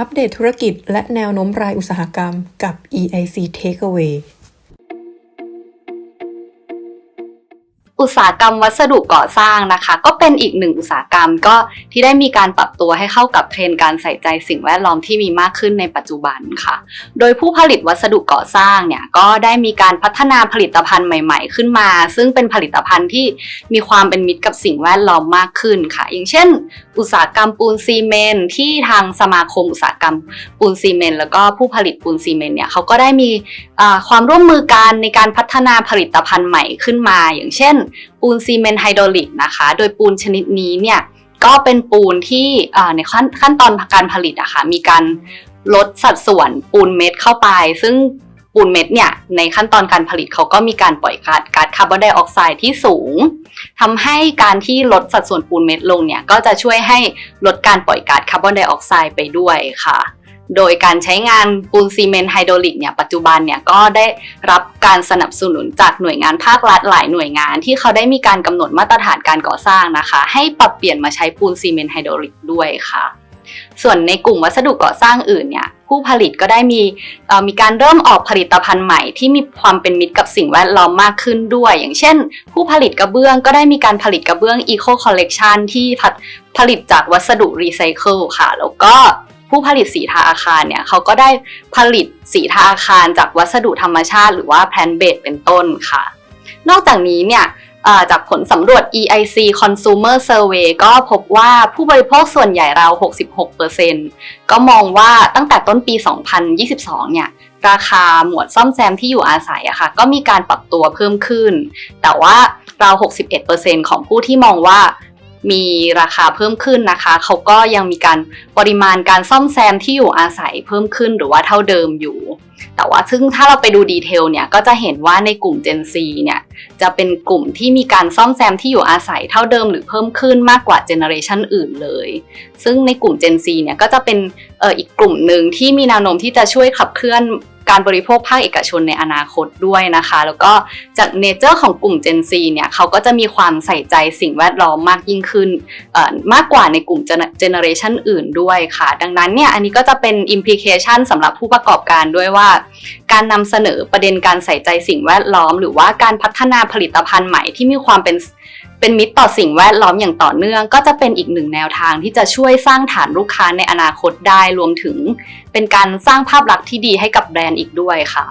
อัปเดตธุรกิจและแนวโน้มรายอุตสาหกรรมกับ EIC Takeaway อุตสาหกรรมวัสดุก่อสร้างนะคะ ก็เป็นอีกหนึ่งอุตสาหกรรมก็ที่ได้มีการปรับตัวให้เข้ากับเทรนด์การใส่ใจสิ่งแวดล้อมที่มีมากขึ้นในปัจจุบันค่ะ โดยผู้ผลิตวัสดุก่อสร้างเนี่ยก็ได้มีการพัฒนาผลิตภัณฑ์ใหม่ ๆ ขึ้นมา ซึ่งเป็นผลิตภัณฑ์ที่มีความเป็นมิตรกับสิ่งแวดล้อมมากขึ้นค่ะ อย่างเช่น อุตสาหกรรมปูนซีเมนต์ที่ทางสมาคมอุตสาหกรรมปูนซีเมนต์แล้วก็ผู้ผลิตปูนซีเมนต์เนี่ยเขาก็ได้มีความร่วมมือกันในการพัฒนาผลิตภัณฑ์ใหม่ขึ้นมา อย่างเช่นปูนซีเมนต์ไฮดรอลิกนะคะ โดยปูนชนิดนี้เนี่ยก็เป็นปูนที่ในขั้นขั้นตอนการผลิตอะคะ่ะมีการลดสัดส่วนปูนเม็ดเข้าไป ซึ่งปูนเม็ดเนี่ยในขั้นตอนการผลิตเขาก็มีการปล่อยก๊าซก๊าซคาร์บอนไดออกไซด์ที่สูงทำให้การที่ลดสัดส่วนปูนเม็ดลงเนี่ยก็จะช่วยให้ลดการปล่อยก๊าซคาร์บอนไดออกไซด์ไปด้วยค่ะ โดยการใช้งานปูนซีเมนต์ไฮดรอลิกเนี่ยปัจจุบันเนี่ยก็ได้รับการสนับสนุนจากหน่วยงานภาครัฐหลายหน่วยงาน ที่เขาได้มีการกำหนดมาตรฐานการก่อสร้างนะคะ ให้ปรับเปลี่ยนมาใช้ปูนซีเมนต์ไฮดรอลิกด้วยค่ะ ส่วนในกลุ่มวัสดุก่อสร้างอื่นเนี่ยผู้ผลิตก็ได้มีมีการเริ่มออกผลิตภัณฑ์ใหม่ที่มีความเป็นมิตรกับสิ่งแวดล้อมมากขึ้นด้วย อย่างเช่น ผู้ผลิตกระเบื้องก็ได้มีการผลิตกระเบื้อง Eco Collection ที่ผลิตจากวัสดุรีไซเคิลค่ะ แล้วก็ ผู้ผลิตสีทาอาคารเนี่ยเขาก็ได้ผลิตสีทาอาคารจากวัสดุธรรมชาติ หรือว่าแพลนเบดเป็นต้นค่ะ นอกจากนี้เนี่ยจากผลสำรวจ EIC Consumer Survey ก็พบว่าผู้บริโภคส่วนใหญ่ราว 66%ก็มองว่าตั้งแต่ต้นปี 2022 เนี่ย ราคาหมวดซ่อมแซมที่อยู่อาศัยอะค่ะ ก็มีการปรับตัวเพิ่มขึ้น แต่ว่าราว 61%ของผู้ที่มองว่า มีราคาเพิ่มขึ้นนะคะ เขาก็ยังมีการปริมาณการซ่อมแซมที่อยู่อาศัยเพิ่มขึ้นหรือว่าเท่าเดิมอยู่ แต่ว่าซึ่งถ้าเราไปดูดีเทลเนี่ยก็จะเห็นว่าในกลุ่ม Gen Z เนี่ยจะเป็นกลุ่มที่มีการซ่อมแซมที่อยู่อาศัยเท่าเดิมหรือเพิ่มขึ้นมากกว่าเจเนอเรชันอื่นเลย ซึ่งในกลุ่ม Gen Z เนี่ยก็จะเป็นอออีกกลุ่มหนึ่งที่มีแนวโน้มที่จะช่วยขับเคลื่อน การบริโภคภาคเอกชนในอนาคตด้วยนะคะ แล้วก็จากเนเจอร์ของกลุ่ม Gen Z เนี่ยเขาก็จะมีความใส่ใจสิ่งแวดล้อมมากยิ่งขึ้นมากกว่าในกลุ่มเจเนอเรชันอื่นด้วยค่ะ ดังนั้นเนี่ยอันนี้ก็จะเป็นอิมพิเคชันสำหรับผู้ประกอบการด้วยว่า การนำเสนอประเด็นการใส่ใจสิ่งแวดล้อม หรือว่าการพัฒนาผลิตภัณฑ์ใหม่ที่มีความเป็นเป็นมิตรต่อสิ่งแวดล้อมอย่างต่อเนื่อง ก็จะเป็นอีกหนึ่งแนวทางที่จะช่วยสร้างฐานลูกค้าในอนาคตได้รวมถึง เป็นการสร้างภาพลักษณ์ที่ดีให้กับแบรนด์อีกด้วยค่ะ